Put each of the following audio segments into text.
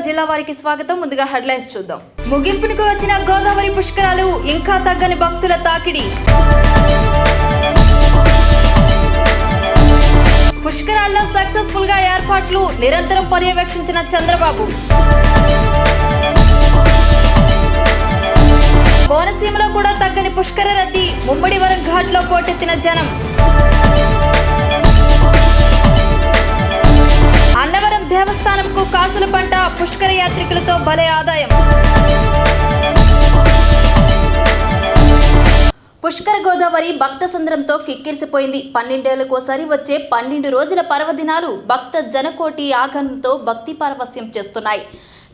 నమస్తే జిల్లా వారికి స్వాగతం. ముందుగా హెడ్లైన్స్ చూద్దాం. ముగింపునికి వచ్చిన గోదావరి పుష్కరాలు ఇంకా తగ్గని భక్తుల తాకిడి. పుష్కరాల్లో సక్సెస్ఫుల్గా ఏర్పాట్లు నిరంతరం పర్యవేక్షించిన చంద్రబాబు. కోనసీమలో కూడా తగ్గని పుష్కర రద్దీ ముమ్మడివరం ఘాట్లో పోటెత్తిన జనం. దేవస్థానంకు కాసుల పంట పుష్కర యాత్రికులతో భలే ఆదాయం. పుష్కర గోదావరి భక్త సంద్రంతో కిక్కిరిసిపోయింది. పన్నెండేళ్ళకోసారి వచ్చే పన్నెండు రోజుల పర్వదినాలు భక్త జనకోటి ఆగమనంతో భక్తి పారవస్యం చేస్తున్నాయి.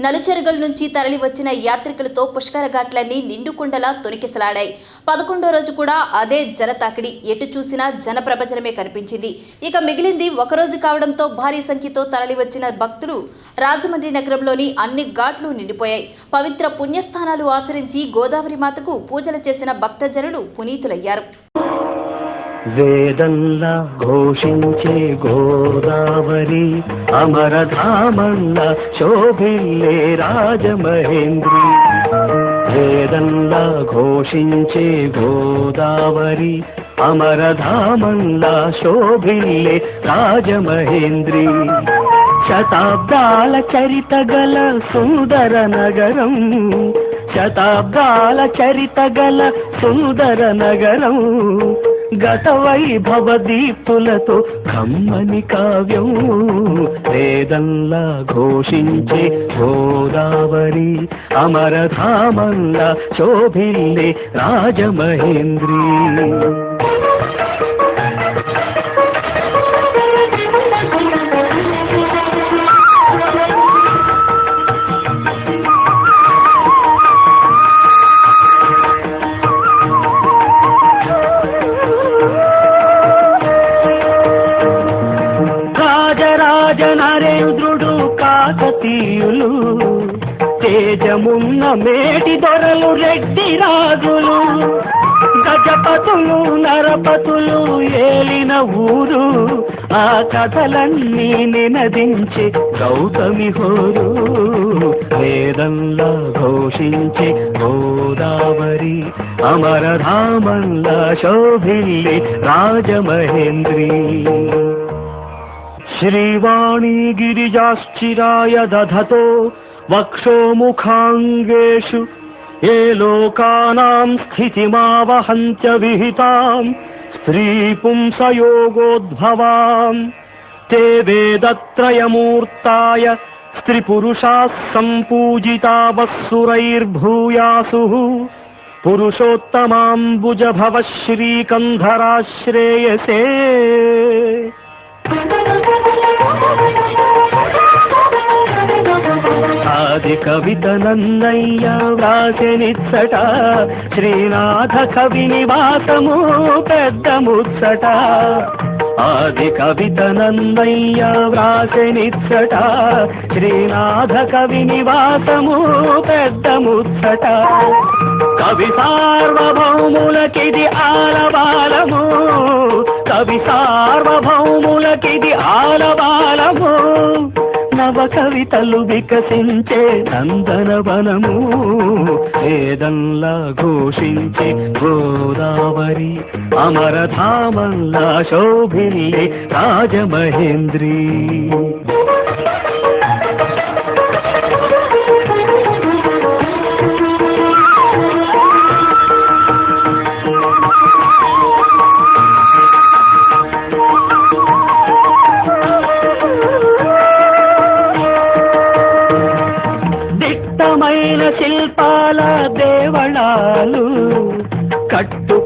నలుచెరుగల నుంచి తరలి వచ్చిన యాత్రికులతో పుష్కర ఘాట్లన్నీ నిండుకుండలా తొనికిసలాడాయి పదకొండో రోజు కూడా అదే జన తాకిడి ఎటు చూసినా జన ప్రభజనమే కనిపించింది. ఇక మిగిలింది ఒకరోజు కావడంతో భారీ సంఖ్యతో తరలివచ్చిన భక్తులు రాజమండ్రి నగరంలోని అన్ని ఘాట్లు నిండిపోయాయి. పవిత్ర పుణ్యస్థానాలు ఆచరించి గోదావరి మాతకు పూజలు చేసిన భక్తజనులు పునీతులయ్యారు. వేదంలా ఘోషించే గోదావరి అమరధామన్న శోభిల్లే రాజమహేంద్రి. వేదంలా ఘోషించే గోదావరి అమరధామల్ల శోభిల్లే రాజమహేంద్రి. శతాబ్దాల చరిత గల సుందర నగరం శతాబ్దాల చరిత గల సుందర నగరం. గత వైభవ దీప్తులతో కమ్మని కావ్యం వేదంలా ఘోషించే గోదావరి అమరధామల్లా శోభిల్లే రాజమహేంద్రీ. తేజమున్న మేటి దొరలు రెడ్డి రాజులు గజపతులు నరపతులు ఏలిన ఊరు ఆ కథలన్నీ నినదించి గౌతమి హోరు. వేదంలా ఘోషించి గోదావరి అమరధామంలా శోభిల్లి రాజమహేంద్రి. శ్రీవాణీ గిరిజాశ్చిరాయ దధతో वक्षो मुखाङ्गेषु ये लोकानाम् स्थितिमावहन्त्य विहिताम् स्त्रीपुंसयोगोद्भवाम्। ते वेदत्रयमूर्ताय स्त्रिपुरुषाः सम्पूजिता वत्सुरैर्भूयासुः पुरुषोत्तमाम्बुज भवः श्रीकन्धराश्रेयसे ఆది కవిత నన్నయ్య వ్రాసెనిచ్చట శ్రీనాథ కవి నివాసము పెద్ద ముచ్చట. ఆది కవిత నన్నయ్య వ్రాసెనిచ్చట శ్రీనాథ కవి నివాసము పెద్ద ముచ్చట. కవి సార్వభౌములకిది ఆలబాలము. కవి సార్వభౌములకిది ఆలబాలము. నవ కవితలు వికసించే నందనవనము వేదంలా ఘోషించే గోదావరి అమరధామంలా శోభిల్లే రాజమహేంద్రీ.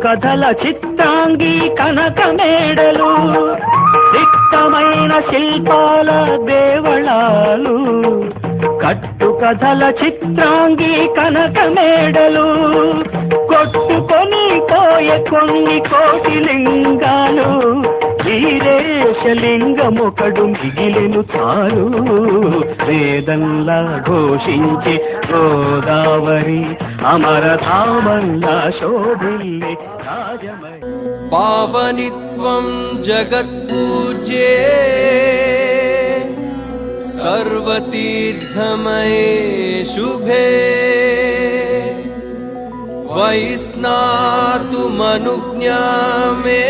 కథల చిత్రాంగి కనక మేడలు దిట్టమైన శిల్పాల దేవళాలు కట్టు కథల చిత్రాంగి కనక మేడలు కొట్టుకొని పోయే కొన్ని కోటి లింగాలు వీరేశలింగమొకడు మిగిలెను చాలు వేదంలా ఘోషించే గోదావరి అమరధామంలా శోభిల్లే రాజమయ पावनित्वं जगत्पूज्ये सर्वतीर्थमये शुभे त्वयि स्नातुमनुज्ञा मे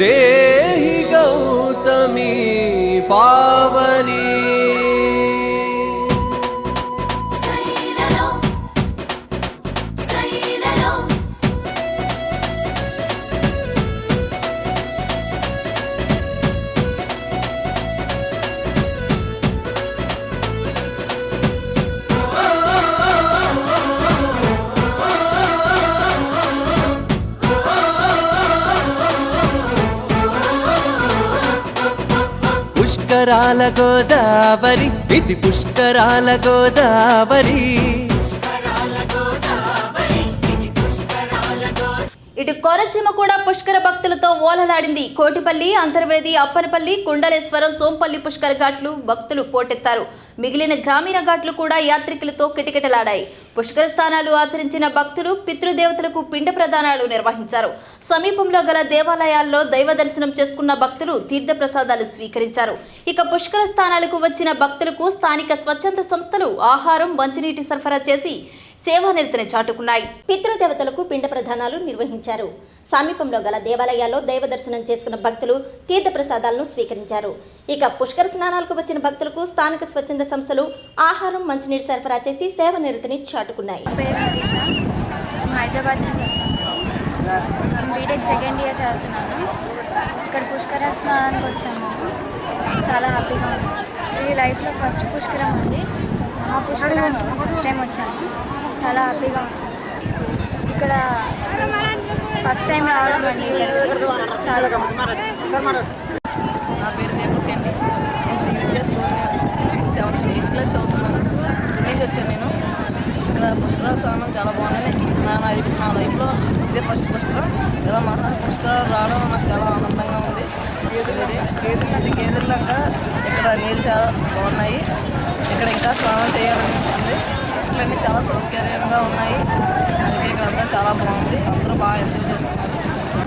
देहि गौतमी पावनी పుష్కరాల గోదావరి ఇది పుష్కరాల గోదావరి. ఇటు కోనసీమ కూడా పుష్కర భక్తులు భక్తులతో ఓలలాడింది. కోటిపల్లి అంతర్వేది అప్పనపల్లి కుండలేశ్వరం సోంపల్లి పుష్కర ఘాట్లు భక్తులు పోటెత్తారు. మిగిలిన గ్రామీణ ఘాట్లు కూడా యాత్రికులతో కిటకిటలాడాయి. పుష్కర స్థానాలు ఆచరించిన భక్తులు పితృదేవతలకు పిండ ప్రదానాలు నిర్వహించారు. సమీపంలో గల దేవాలయాల్లో దైవ దర్శనం చేసుకున్న భక్తులు తీర్థ ప్రసాదాలు స్వీకరించారు. ఇక పుష్కర స్థానాలకు వచ్చిన భక్తులకు స్థానిక స్వచ్ఛంద సంస్థలు ఆహారం మంచినీటి సరఫరా చేసి సేవానిరతని చాటుకున్నాయి. పితృదేవతలకు పిండ ప్రధానాలు నిర్వహించారు. సమీపంలో గల దేవాలయాల్లో దైవ దర్శనం చేసుకున్న భక్తులు తీర్థ ప్రసాదాలను స్వీకరించారు. ఇక పుష్కర స్నానాలకు వచ్చిన భక్తులకు స్థానిక స్వచ్ఛంద సంస్థలు ఆహారం మంచినీరు సరఫరా చేసి సేవ నిరతిని చాటుకున్నాయి. పేరు హైదరాబాద్ నుంచి వచ్చాము బీటెక్ సెకండ్ ఇయర్ చదువుతున్నాను. ఇక్కడ పుష్కర స్నానానికి వచ్చాము. చాలా హ్యాపీగా ఉంది. ఇది లైఫ్లో ఫస్ట్ పుష్కరం ఉంది. ఆ పుష్కరం ఫస్ట్ టైం వచ్చాము చాలా హ్యాపీగా ఉంది. ఇక్కడ ఫస్ట్ టైం రావడం అండి. చాలా నా పేరు దీపక్ అండి. నేను Sri school seventh eighth class చదువుతున్నాను. ఇక్కడి నుంచి వచ్చాను నేను. ఇక్కడ పుష్కరాల స్నానం చాలా బాగుంది నా లైఫ్ నా లైఫ్లో ఇదే ఫస్ట్ పుష్కరం. ఇలా మహా పుష్కరాలు రావడం నాకు చాలా ఆనందంగా ఉంది. ఇది ఇది ఇక్కడ నీళ్ళు చాలా బాగున్నాయి. ఇక్కడ ఇంకా స్నానం చేయాలనిపిస్తుంది. ఇట్లన్నీ చాలా సౌకర్యంగా ఉన్నాయి. అంతా చాలా బాగుంది. అందరూ బాగా ఎంజాయ్ చేస్తున్నారు.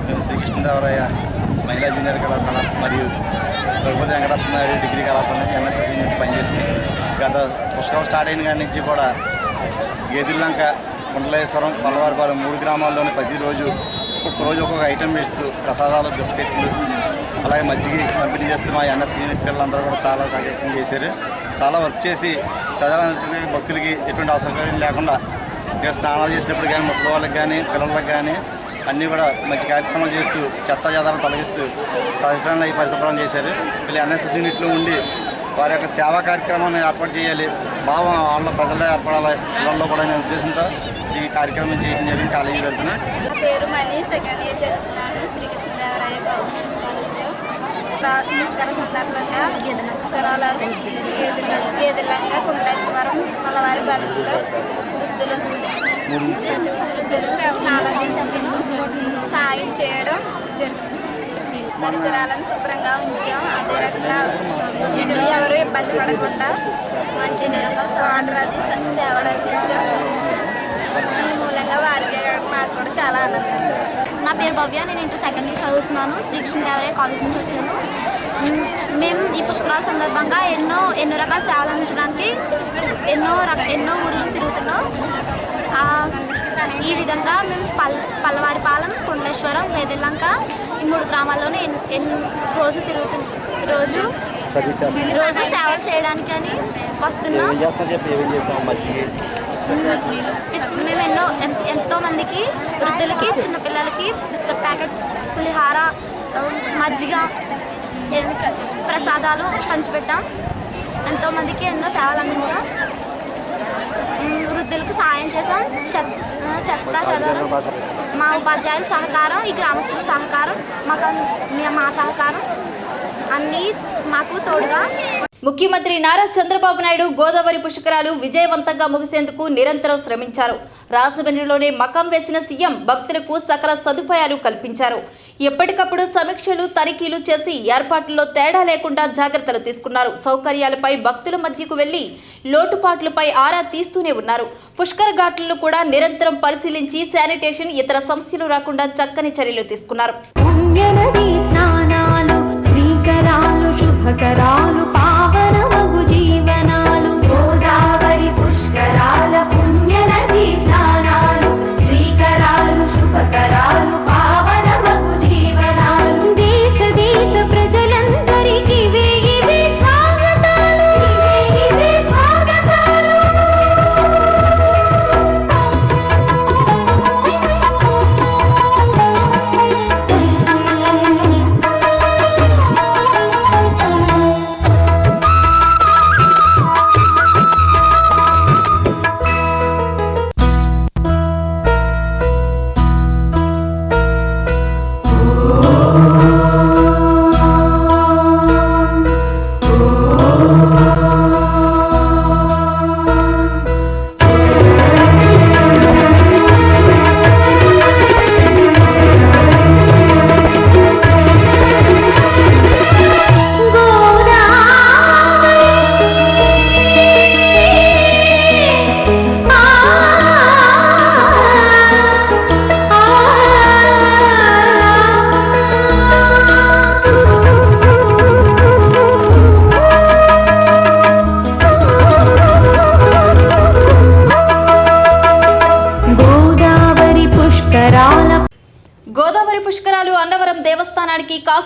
మేము శ్రీకృష్ణదేవరాయ మహిళా జూనియర్ కళాశాల మరియు రఘుపతి వెంకటరత్న నాయుడు డిగ్రీ కళాశాల ఎన్ఎస్ఎస్ యూనిట్ పనిచేసినాయి గత పుష్కరం స్టార్ట్ అయిన కాడి నుంచి కూడా గేదిల్లంక కుండలేశ్వరం పల్లవారిపాలెం మూడు గ్రామాల్లోని ప్రతిరోజు ఒక్కొక్క రోజు ఒక్కొక్క ఐటెం వేస్తూ ప్రసాదాలు బిస్కెట్లు అలాగే మజ్జిగ పంపిణీ చేస్తూ మా ఎన్ఎస్ యూనిట్ పిల్లలందరూ కూడా చాలా సహకారం చేశారు. చాలా వర్క్ చేసి ప్రజలందరికీ భక్తులకి ఎటువంటి అసౌకర్యం లేకుండా ఇక్కడ స్నానాలు చేసినప్పుడు కానీ ముసలి వాళ్ళకి కానీ పిల్లలకు కానీ అన్నీ కూడా మంచి కార్యక్రమాలు చేస్తూ చెత్త చెదాలను తొలగిస్తూ పరిసరాలను అవి పరిశుభ్రం చేశారు. వీళ్ళు ఎన్ఎస్ఎస్ యూనిట్లో ఉండి వారి యొక్క సేవా కార్యక్రమాన్ని ఏర్పాటు చేయాలి. భావం వాళ్ళ ప్రజల్లో ఏర్పడాలి. పిల్లల్లో కూడా అనే ఉద్దేశంతో ఈ కార్యక్రమం చేయడం జరిగింది కాలేజీ తరఫున పేరు మనీ సెకండ్ ఇయర్ చదువుతున్నాను శ్రీకృష్ణదేవరాయ గవర్నమెంట్ కాలేజ్లో నమస్కారం సందర్భంగా. సందర్భంగా పుష్కరాల గేదెలంగా కుండేశ్వరం మలవారి బలంలో వృద్ధుల వృద్ధులు స్నానం సాయం చేయడం జరుగుతుంది పరిసరాలను శుభ్రంగా ఉంచాం. అదే రకంగా ఎవరు ఇబ్బంది పడకుండా మంచి వాటర్ అది సేవలు అందించాం. ఈ మూలంగా వారికి మాకు కూడా చాలా ఆనందం. నా పేరు భవ్య. నేను ఇంటర్ సెకండ్ ఇయర్ చదువుతున్నాను. శ్రీకృష్ణదేవరాయ కాలేజ్ నుంచి వచ్చాను. మేము ఈ పుష్కరాల సందర్భంగా ఎన్నో ఎన్నో రకాల సేవలు అందించడానికి ఎన్నో రక ఎన్నో ఊర్లు తిరుగుతున్నాం. ఈ విధంగా మేము పల్ పల్లవారిపాలెం కొండేశ్వరం గేదెల్లంక ఈ మూడు గ్రామాల్లోనే ఎన్ ఎన్ రోజు తిరుగుతు రోజు రోజు సేవలు చేయడానికి అని వస్తున్నాం. మేము ఎన్నో ఎన్- ఎంతో మందికి వృద్ధులకి చిన్నపిల్లలకి బిస్కెట్ ప్యాకెట్స్ పులిహార మజ్జిగ ప్రసాదాలు పంచిపెట్టాం. ఎంతోమందికి ఎన్నో సేవలు అందించాం. వృద్ధులకు సహాయం చేసాం చెత్త ఆ, చెత్త మా ఉపాధ్యాయుల సహకారం ఈ గ్రామస్తుల సహకారం మాకు మా సహకారం అన్నీ మాకు తోడుగా ముఖ్యమంత్రి నారా చంద్రబాబు నాయుడు గోదావరి పుష్కరాలు విజయవంతంగా ముగిసేందుకు నిరంతరం శ్రమించారు. రాజమండ్రిలోనే మకం వేసిన సీఎం భక్తులకు సకల సదుపాయాలు కల్పించారు. ఎప్పటికప్పుడు సమీక్షలు తనిఖీలు చేసి ఏర్పాట్లలో తేడా లేకుండా జాగ్రత్తలు తీసుకున్నారు. సౌకర్యాలపై భక్తుల మధ్యకు వెళ్ళి లోటుపాట్లపై ఆరా తీస్తూనే ఉన్నారు. పుష్కర ఘాట్లను కూడా నిరంతరం పరిశీలించి శానిటేషన్ ఇతర సమస్యలు రాకుండా చక్కని చర్యలు తీసుకున్నారు.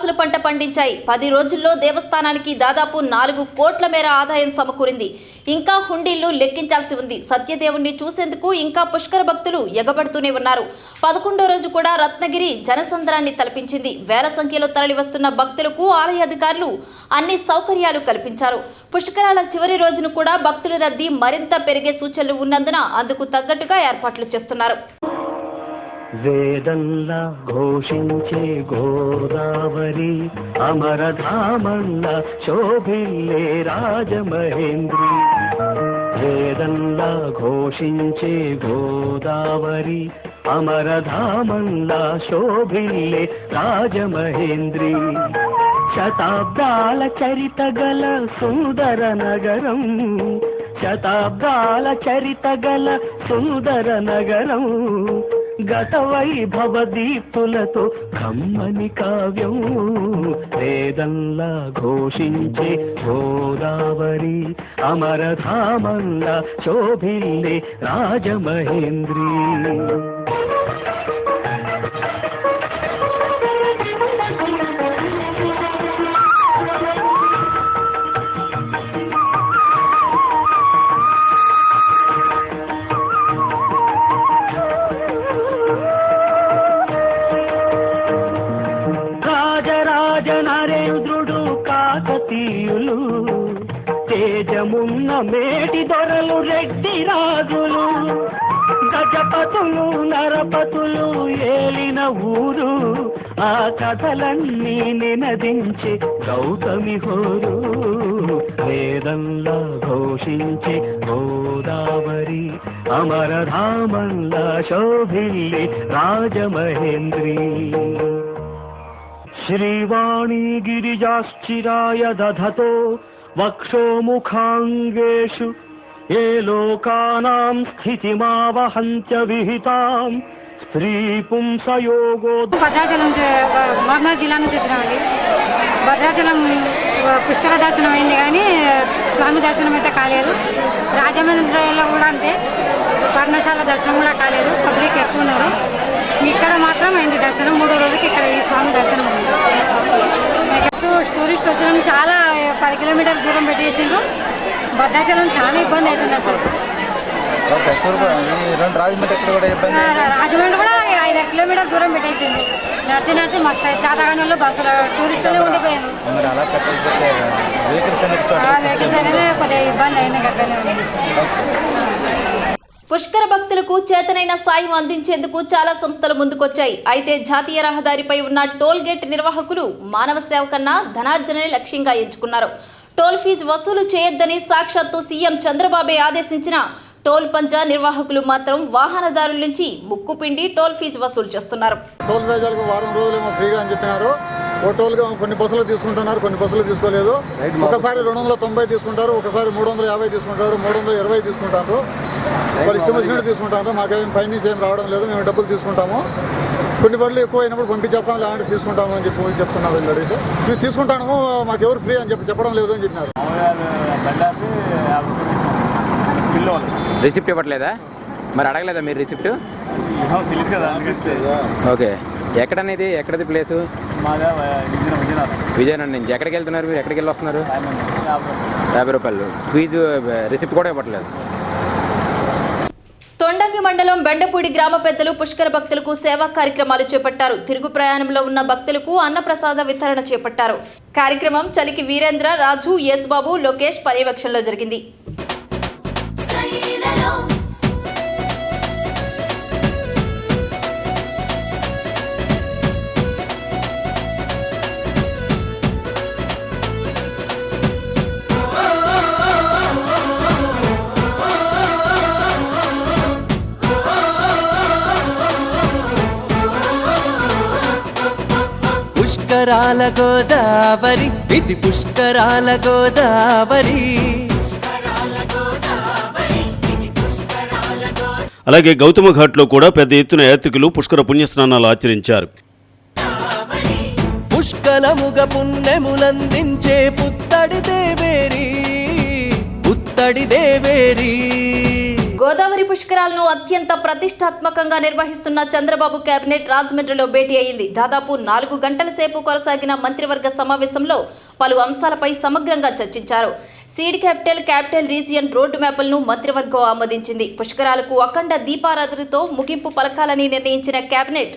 కాసుల పంట పండించాయి. పది రోజుల్లో దేవస్థానానికి దాదాపు నాలుగు కోట్ల మేర ఆదాయం సమకూరింది. ఇంకా హుండీళ్ళు లెక్కించాల్సి ఉంది. సత్యదేవుణ్ణి చూసేందుకు ఇంకా పుష్కర భక్తులు ఎగబడుతూనే ఉన్నారు. పదకొండో రోజు కూడా రత్నగిరి జనసంద్రాన్ని తలపించింది. వేల సంఖ్యలో తరలివస్తున్న భక్తులకు ఆలయ అధికారులు అన్ని సౌకర్యాలు కల్పించారు. పుష్కరాల చివరి రోజును కూడా భక్తుల రద్దీ మరింత పెరిగే సూచనలు ఉన్నందున అందుకు తగ్గట్టుగా ఏర్పాట్లు చేస్తున్నారు. వేదంలా ఘోషించే గోదావరి అమరధామంలా శోభిల్లే రాజమహేంద్రి. వేదంలా ఘోషించే గోదావరి అమరధామంలా శోభిల్లే రాజమహేంద్రి. శతాబ్దాల చరిత గల సుందర నగరం శతాబ్దాల చరిత గల సుందర నగరం. గత వైభవ దీప్తులతో కమ్మని కావ్యం వేదంలా ఘోషించే గోదావరి అమరధామంలా శోభిల్లే రాజమహేంద్రీ. ఊరు ఆ కథలన్నీ నినదించి గౌతమి హోరు వేదంలా ఘోషించి గోదావరి అమరధామంలా శోభిల్లి రాజమహేంద్రి శ్రీవాణీ గిరిజాశ్చిరాయ దధతో వక్షోముఖాంగేషు ఏ లోకానాం స్థితిమావహంత్య విహితాం స్త్రీ పుంసయోగో భద్రాచలం మహబూబ్నగర్ జిల్లా నుంచి వచ్చినామండి భద్రాచలం పుష్కర దర్శనం అయింది కానీ స్వామి దర్శనం అయితే కాలేదు. రాజమండ్రిలో కూడా అంతే. పర్ణశాల దర్శనం కూడా కాలేదు. పబ్లిక్ ఎక్కువ ఉన్నారు. ఇక్కడ మాత్రం అయింది దర్శనం. మూడో రోజుకి ఇక్కడ ఈ స్వామి దర్శనం ఉంది. నెక్స్ట్ టూరిస్ట్ వచ్చిన చాలా పది కిలోమీటర్ దూరం పెట్టేసిండ్రు. భద్రాచలం చాలా ఇబ్బంది అవుతుంది అసలు. రాజమండ్రి కూడా ఇబ్బంది. రాజమండ్రి కిలోమీటర్ దూరం పెట్టేసింది. నడిచి నడిచి మస్తు చేతగానే బస్సులు టూరిస్టులే ఉండిపోయాను అనేది ఆ వెహికల్స్ అనేది కొద్దిగా ఇబ్బంది అయింది అట్లనే ఉంది. పుష్కర భక్తులకు చేతనైన సాయం అందించేందుకు చాలా సంస్థలు ముందుకొచ్చాయి. అయితే జాతీయ రహదారిపై ఉన్న టోల్ గేట్ నిర్వాహకులు మానవ సేవ కన్నా ధనార్జనే లక్ష్యంగా ఎంచుకున్నారు. టోల్ ఫీజు వసూలు చేయొద్దని సాక్షాత్తు సీఎం చంద్రబాబే ఆదేశించిన టోల్ పంచా నిర్వాహకులు మాత్రం వాహనదారుల నుంచి ముక్కు పిండి టోల్ ఫీజు వసూలు చేస్తున్నారు. టోల్ ప్లాజాలకు వారం రోజులేమో ఫ్రీగా అని చెప్పినారు. ఓ టోల్గా కొన్ని బస్సులు తీసుకుంటున్నారు కొన్ని బస్సులు తీసుకోలేదు. ఒకసారి రెండు వందల తొంభై తీసుకుంటారు ఒకసారి మూడు వందల యాభై తీసుకుంటారు మూడు వందల ఇరవై తీసుకుంటారు. వాళ్ళు ఇష్టం వచ్చినట్టు తీసుకుంటారు మాకేం నుంచి ఏం రావడం లేదు మేము డబ్బులు తీసుకుంటాము. కొన్ని బండ్లు ఎక్కువ అయినప్పుడు పంపించేస్తాం లేదంటే తీసుకుంటాము అని చెప్పి చెప్తున్నారు వీళ్ళు అడిగితే. మేము తీసుకుంటాము మాకు ఎవరు ఫ్రీ అని చెప్పి చెప్పడం లేదు అని చెప్పినారు. రిసిప్ట్ ఇవ్వట్లేదా? మరి అడగలేదా మీరు రిసిప్ట్? ఓకే. ఎక్కడనేది? ఎక్కడది ప్లేసు? మాదే విజయనగరం విజయనగరం. విజయనగరం నుంచి. ఎక్కడికి వెళ్తున్నారు మీరు? ఎక్కడికి వెళ్ళి వస్తున్నారు యాభై రూపాయలు. ఫీజు రిసిప్ట్ కూడా ఇవ్వట్లేదు. తొండంగి మండలం బెండపూడి గ్రామ పెద్దలు పుష్కర భక్తులకు సేవా కార్యక్రమాలు చేపట్టారు. తిరుగు ప్రయాణంలో ఉన్న భక్తులకు అన్నప్రసాద వితరణ చేపట్టారు. కార్యక్రమం చలికి వీరేంద్ర రాజు యేసుబాబు లోకేష్ పర్యవేక్షణలో జరిగింది. పుష్కరాల గోదావరి ఇది పుష్కరాల గోదావరి. అలాగే గౌతమ ఘాట్లో కూడా పెద్ద ఎత్తున యాత్రికులు పుష్కర పుణ్యస్నానాలు ఆచరించారు. పుష్కలముగ పుణ్యములందించే పుత్తడి దేవేరి పుత్తడి దేవేరి. గోదావరి పుష్కరాలను అత్యంత ప్రతిష్టాత్మకంగా నిర్వహిస్తున్న చంద్రబాబు కేబినెట్ రాజమండ్రిలో భేటీ అయింది. దాదాపు నాలుగు గంటల సేపు కొనసాగిన మంత్రివర్గ సమావేశంలో పలు అంశాలపై సమగ్రంగా చర్చించారు. Seed capital capital region road మ్యాప్లను మంత్రివర్గం ఆమోదించింది. పుష్కరాలకు అఖండ దీపారాధనతో ముగింపు పలకాలని నిర్ణయించిన కేబినెట్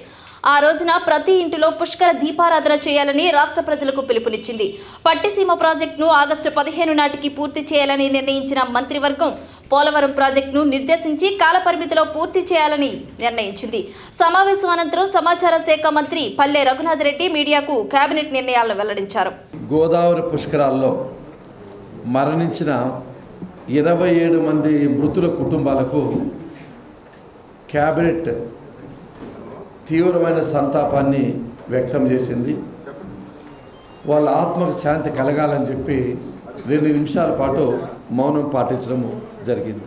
ఆ రోజున ప్రతి ఇంటిలో పుష్కర దీపారాధన చేయాలని రాష్ట్ర ప్రజలకు పిలుపునిచ్చింది. పట్టిసీమ ప్రాజెక్టును ఆగస్టు పదిహేను నాటికి పూర్తి చేయాలని నిర్ణయించిన మంత్రివర్గం పోలవరం ప్రాజెక్టును నిర్దేశించి కాలపరిమితిలో పూర్తి చేయాలని నిర్ణయించింది. సమావేశం అనంతరం సమాచార శాఖ మంత్రి పల్లె రఘునాథ్ రెడ్డి మీడియాకు కేబినెట్ నిర్ణయాలను వెల్లడించారు. గోదావరి పుష్కరాల్లో మరణించిన ఇరవై ఏడు మంది మృతుల కుటుంబాలకు క్యాబినెట్ తీవ్రమైన సంతాపాన్ని వ్యక్తం చేసింది. వాళ్ళ ఆత్మకు శాంతి కలగాలని చెప్పి రెండు నిమిషాల పాటు మౌనం పాటించడం జరిగింది.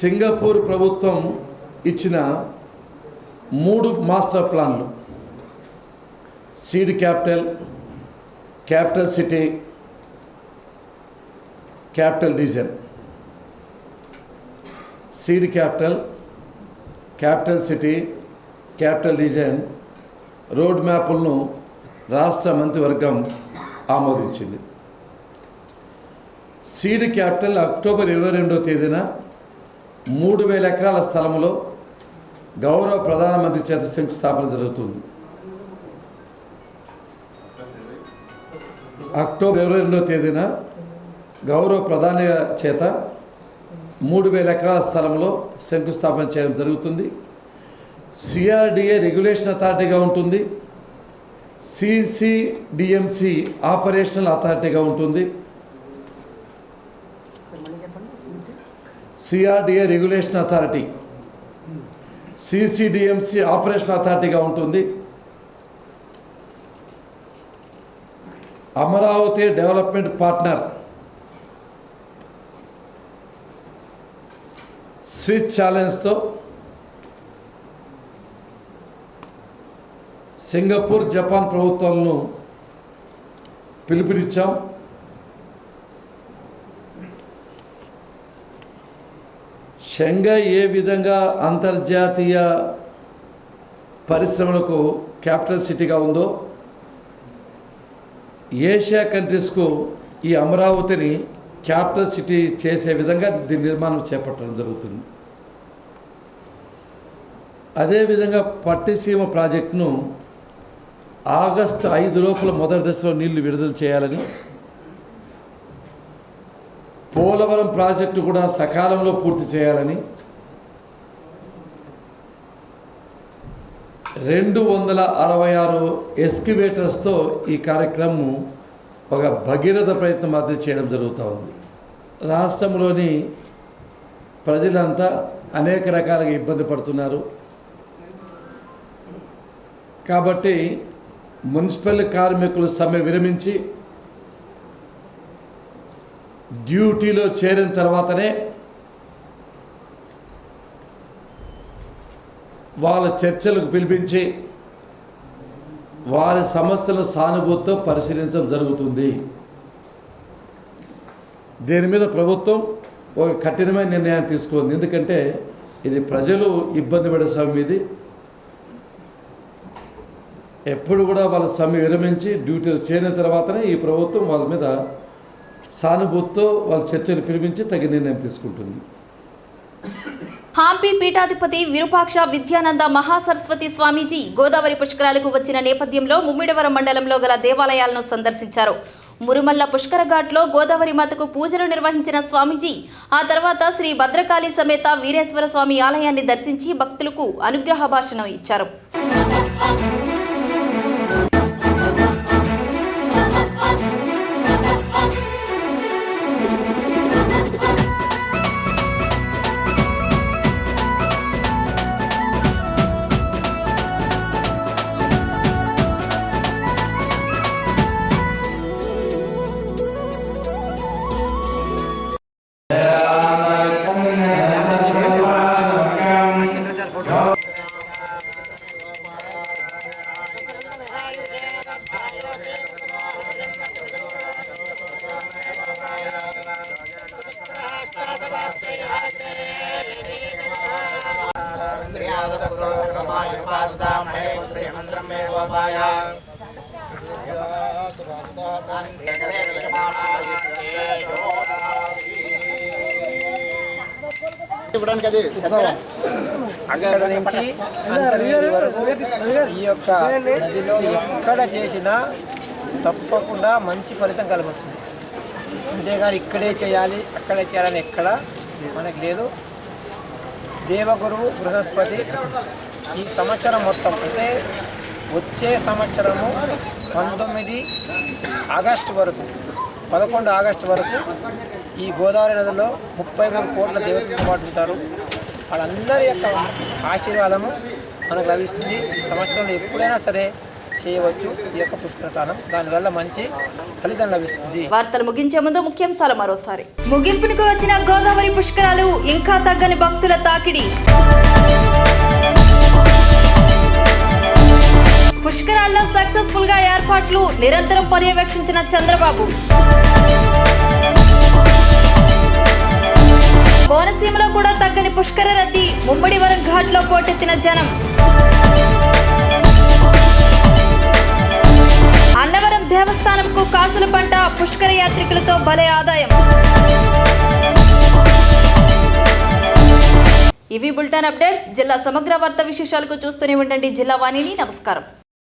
సింగపూర్ ప్రభుత్వం ఇచ్చిన మూడు మాస్టర్ ప్లాన్లు. Seed capital capital city capital region. Seed capital capital city capital region road మ్యాపులను రాష్ట్ర మంత్రివర్గం ఆమోదించింది. సీడ్ క్యాపిటల్ అక్టోబర్ ఇరవై రెండవ తేదీన మూడు వేల ఎకరాల స్థలంలో గౌరవ ప్రధానమంత్రి చేత శంకుస్థాపన జరుగుతుంది. అక్టోబర్ ఇరవై రెండవ తేదీన గౌరవ ప్రధాని చేత మూడు వేల ఎకరాల స్థలంలో శంకుస్థాపన చేయడం జరుగుతుంది. సిఆర్డిఏ రెగ్యులేషన్ అథారిటీగా ఉంటుంది. సిసిడిఎంసి ఆపరేషనల్ అథారిటీగా ఉంటుంది. CRDA regulation authority CCDMC operation అథారిటీగా ఉంటుంది. అమరావతి డెవలప్మెంట్ పార్ట్నర్ స్విచ్ ఛాలెంజ్తో సింగపూర్ జపాన్ ప్రభుత్వాలను పిలుపునిచ్చాం. షంఘై ఏ విధంగా అంతర్జాతీయ పరిశ్రమలకు క్యాపిటల్ సిటీగా ఉందో ఏషియా కంట్రీస్కు ఈ అమరావతిని క్యాపిటల్ సిటీ చేసే విధంగా దీని నిర్మాణం చేపట్టడం జరుగుతుంది. అదేవిధంగా పట్టిసీమ ప్రాజెక్టును ఆగస్టు ఐదు లోపల మొదటి దశలో నీళ్ళు విడుదల చేయాలని పోలవరం ప్రాజెక్టు కూడా సకాలంలో పూర్తి చేయాలని రెండు వందల అరవై ఆరు ఎస్కివేటర్స్తో ఈ కార్యక్రమం ఒక భగీరథ ప్రయత్నం మాత్రం చేయడం జరుగుతూ ఉంది. రాష్ట్రంలోని ప్రజలంతా అనేక రకాలుగా ఇబ్బంది పడుతున్నారు. కాబట్టి మున్సిపల్ కార్మికులు సమ్మె విరమించి డ్యూటీలో చేరిన తర్వాతనే వాళ్ళ చర్చలకు పిలిపించి వారి సమస్యలను సానుభూతితో పరిశీలించడం జరుగుతుంది. దీని మీద ప్రభుత్వం ఒక కఠినమైన నిర్ణయాన్ని తీసుకుంది. ఎందుకంటే ఇది ప్రజలు ఇబ్బంది పడే సమయం ఇది. ఎప్పుడు కూడా వాళ్ళ సమ్మె విరమించి డ్యూటీలు చేరిన తర్వాతనే ఈ ప్రభుత్వం వాళ్ళ మీద సానుభూతితో వాళ్ళ చర్చలు పిలిపించి తగిన నిర్ణయం తీసుకుంటుంది. హంపి పీఠాధిపతి విరూపాక్ష విద్యానంద మహాసరస్వతి స్వామీజీ గోదావరి పుష్కరాలకు వచ్చిన నేపథ్యంలో ముమ్మిడివరం మండలంలో గల దేవాలయాలను సందర్శించారు. మురుమల్ల పుష్కర ఘాట్లో గోదావరి మాతకు పూజలు నిర్వహించిన స్వామీజీ ఆ తర్వాత శ్రీ భద్రకాళి సమేత వీరేశ్వర స్వామి ఆలయాన్ని దర్శించి భక్తులకు అనుగ్రహ భాషణం ఇచ్చారు. అక్కడ నుంచి అంతర్వేది వరకు ఈ యొక్క నదిలో ఎక్కడ చేసినా తప్పకుండా మంచి ఫలితం కలుగుతుంది అంతేగాని ఇక్కడే చేయాలి అక్కడే చేయాలని ఎక్కడ మనకు లేదు. దేవగురువు బృహస్పతి ఈ సంవత్సరం మొత్తం అంటే వచ్చే సంవత్సరము పంతొమ్మిది ఆగస్టు వరకు పదకొండు ఆగస్టు వరకు ఈ గోదావరి నదిలో ముప్పై మూడు కోట్ల దేవతలతో పాటు ఉంటారు. వాళ్ళందరి యొక్క ఆశీర్వాదము మనకు లభిస్తుంది. ఈ సంవత్సరంలో ఎప్పుడైనా సరే చేయవచ్చు ఈ యొక్క పుష్కర స్నానం. దానివల్ల మంచి ఫలితం లభిస్తుంది. వార్తలు ముగించే ముందు ముఖ్యాంశాలు మరోసారి. ముగింపునికి వచ్చిన గోదావరి పుష్కరాలు ఇంకా తగ్గని భక్తుల తాకిడి. పుష్కరాల్లో సక్సెస్ఫుల్గా ఏర్పాట్లు నిరంతరం పర్యవేక్షించిన చంద్రబాబు. కోనసీమలో కూడా తగ్గని పుష్కర రద్దీ ముమ్మడివరం ఘాట్లో పోటెత్తిన జనం. అన్నవరం దేవస్థానంకు కాసుల పంట పుష్కర యాత్రికులతో భలే ఆదాయం. ఇవి బుల్టన్ అప్డేట్స్. జిల్లా సమగ్ర వార్త విశేషాలకు చూస్తూనే ఉండండి. జిల్లా వాణిని నమస్కారం.